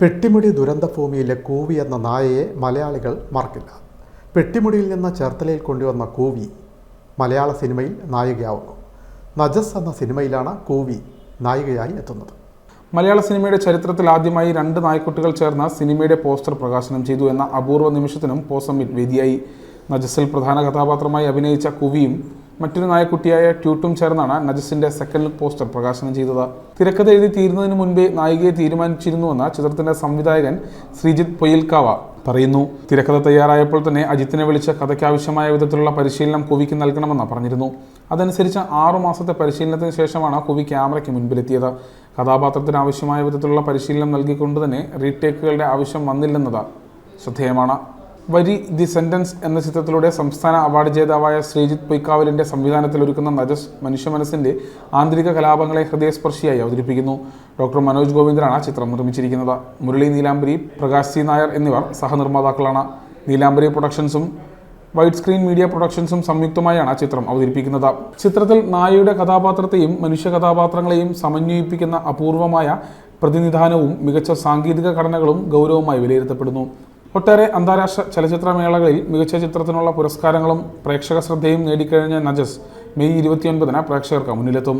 പെട്ടിമുടി ദുരന്തഭൂമിയിലെ കൂവി എന്ന നായയെ മലയാളികൾ മറക്കില്ല. പെട്ടിമുടിയിൽ നിന്ന് ചേർത്തലയിൽ കൊണ്ടുവന്ന കൂവി മലയാള സിനിമയിൽ നായികയാവുന്നു. നജസ് എന്ന സിനിമയിലാണ് കൂവി നായികയായി എത്തുന്നത്. മലയാള സിനിമയുടെ ചരിത്രത്തിൽ ആദ്യമായി രണ്ട് നായ്ക്കുട്ടികൾ ചേർന്ന സിനിമയുടെ പോസ്റ്റർ പ്രകാശനം ചെയ്തു എന്ന അപൂർവ നിമിഷത്തിനും പോസമ്മിറ്റ് വേദിയായി. നജസിൽ പ്രധാന കഥാപാത്രമായി അഭിനയിച്ച കുവിയും മറ്റൊരു നായക്കുട്ടിയായ ട്യൂട്ടും ചേർന്നാണ് നജസിന്റെ സെക്കൻഡ് ലുക്ക് പോസ്റ്റർ പ്രകാശനം ചെയ്തത്. തിരക്കഥ എഴുതി തീരുന്നതിന് മുൻപേ നായികയെ തീരുമാനിച്ചിരുന്നുവെന്ന് ചിത്രത്തിന്റെ സംവിധായകൻ ശ്രീജിത്ത് പൊയിൽക്കാവ പറയുന്നു. തിരക്കഥ തയ്യാറായപ്പോൾ തന്നെ അജിത്തിനെ വിളിച്ച കഥയ്ക്കാവശ്യമായ വിധത്തിലുള്ള പരിശീലനം കുവിക്ക് നൽകണമെന്ന് പറഞ്ഞിരുന്നു. അതനുസരിച്ച് ആറു മാസത്തെ പരിശീലനത്തിന് ശേഷമാണ് കുവി ക്യാമറയ്ക്ക് മുൻപിലെത്തിയത്. കഥാപാത്രത്തിന് ആവശ്യമായ വിധത്തിലുള്ള പരിശീലനം നൽകിക്കൊണ്ട് തന്നെ റീടേക്കുകളുടെ ആവശ്യം വന്നില്ലെന്നത് ശ്രദ്ധേയമാണ്. വരി ദി സെന്റൻസ് എന്ന ചിത്രത്തിലൂടെ സംസ്ഥാന അവാർഡ് ജേതാവായ ശ്രീജിത്ത് പൊയ്ക്കാവലിന്റെ സംവിധാനത്തിൽ ഒരുക്കുന്ന നജസ് മനുഷ്യ മനസ്സിന്റെ ആന്തരിക കലാപങ്ങളെ ഹൃദയസ്പർശിയായി അവതരിപ്പിക്കുന്നു. ഡോക്ടർ മനോജ് ഗോവിന്ദനാണ് ചിത്രം നിർമ്മിച്ചിരിക്കുന്നത്. മുരളി നീലാംബരി പ്രകാശ് സി നായർ എന്നിവർ സഹനിർമ്മാതാക്കളാണ്. നീലാംബരി പ്രൊഡക്ഷൻസും വൈറ്റ് സ്ക്രീൻ മീഡിയ പ്രൊഡക്ഷൻസും സംയുക്തമായാണ് ചിത്രം അവതരിപ്പിക്കുന്നത്. ചിത്രത്തിൽ നായയുടെ കഥാപാത്രത്തെയും മനുഷ്യ കഥാപാത്രങ്ങളെയും സമന്വയിപ്പിക്കുന്ന അപൂർവമായ പ്രതിനിധാനവും മികച്ച സാങ്കേതിക ഘടനകളും ഗൗരവമായി വിലയിരുത്തപ്പെടുന്നു. ഒട്ടേറെ അന്താരാഷ്ട്ര ചലച്ചിത്രമേളകളിൽ മികച്ച ചിത്രത്തിനുള്ള പുരസ്കാരങ്ങളും പ്രേക്ഷക ശ്രദ്ധയും നേടിക്കഴിഞ്ഞ നജസ് മെയ് ഇരുപത്തിയൊൻപതിന് പ്രേക്ഷകർക്ക് മുന്നിലെത്തും.